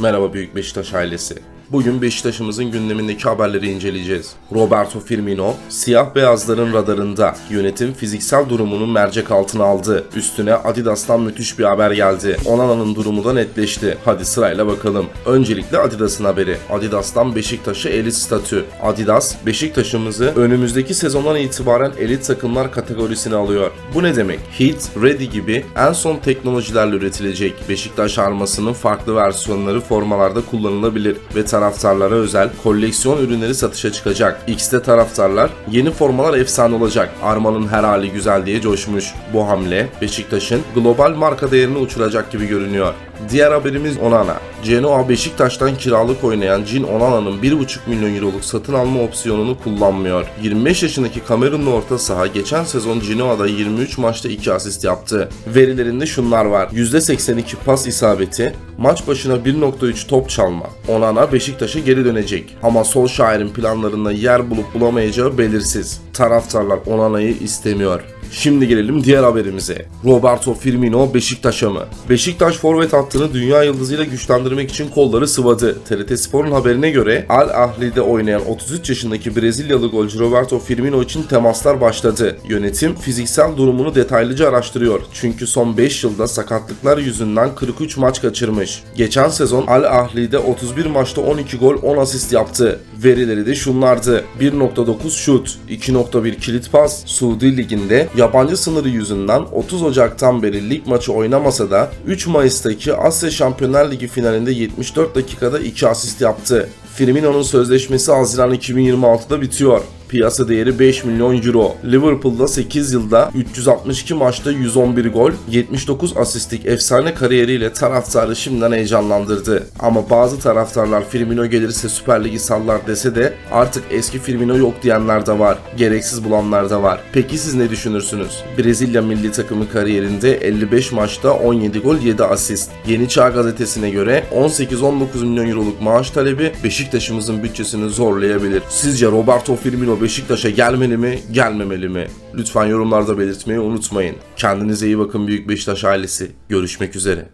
Merhaba Büyük Beşiktaş ailesi. Bugün Beşiktaş'ımızın gündemindeki haberleri inceleyeceğiz. Roberto Firmino, siyah beyazların radarında yönetim fiziksel durumunu mercek altına aldı. Üstüne Adidas'tan müthiş bir haber geldi. Onana'nın durumu da netleşti. Hadi sırayla bakalım. Öncelikle Adidas'ın haberi. Adidas'tan Beşiktaş'a elit statü. Adidas, Beşiktaş'ımızı önümüzdeki sezondan itibaren elit takımlar kategorisine alıyor. Bu ne demek? Hit, Ready gibi en son teknolojilerle üretilecek Beşiktaş armasının farklı versiyonları formalarda kullanılabilir ve taraftarlara özel koleksiyon ürünleri satışa çıkacak. X'te taraftarlar yeni formalar efsane olacak. Armanın her hali güzel diye coşmuş. Bu hamle Beşiktaş'ın global marka değerini uçuracak gibi görünüyor. Diğer haberimiz Onana. Genoa Beşiktaş'tan kiralık oynayan Jin Onana'nın 1,5 milyon euroluk satın alma opsiyonunu kullanmıyor. 25 yaşındaki Kamerunlu orta saha geçen sezon Genoa'da 23 maçta 2 asist yaptı. Verilerinde şunlar var. %82 pas isabeti, maç başına 1.3 top çalma. Onana Beşiktaş'a geri dönecek. Ama Solskjaer'in planlarında yer bulup bulamayacağı belirsiz. Taraftarlar Onana'yı istemiyor. Şimdi gelelim diğer haberimize. Roberto Firmino Beşiktaş'a mı? Beşiktaş forvet hattını dünya yıldızıyla güçlendirmek için kolları sıvadı. TRT Spor'un haberine göre Al Ahli'de oynayan 33 yaşındaki Brezilyalı golcü Roberto Firmino için temaslar başladı. Yönetim fiziksel durumunu detaylıca araştırıyor. Çünkü son 5 yılda sakatlıklar yüzünden 43 maç kaçırmış. Geçen sezon Al Ahli'de 31 maçta 12 gol 10 asist yaptı. Verileri de şunlardı. 1.9 şut, 2.1 kilit pas, Suudi Ligi'nde yabancı sınırı yüzünden 30 Ocak'tan beri lig maçı oynamasa da 3 Mayıs'taki Asya Şampiyonlar Ligi finalinde 74 dakikada 2 asist yaptı. Firmino'nun sözleşmesi Haziran 2026'da bitiyor. Piyasa değeri 5 milyon euro. Liverpool'da 8 yılda 362 maçta 111 gol, 79 asistlik efsane kariyeriyle taraftarı şimdiden heyecanlandırdı. Ama bazı taraftarlar Firmino gelirse Süper Ligi sallar dese de artık eski Firmino yok diyenler de var. Gereksiz bulanlar da var. Peki siz ne düşünürsünüz? Brezilya milli takımı kariyerinde 55 maçta 17 gol 7 asist. Yeni Çağ gazetesine göre 18-19 milyon euroluk maaş talebi Beşiktaş'ımızın bütçesini zorlayabilir. Sizce Roberto Firmino Beşiktaş'a gelmeli mi, gelmemeli mi? Lütfen yorumlarda belirtmeyi unutmayın. Kendinize iyi bakın Büyük Beşiktaş ailesi. Görüşmek üzere.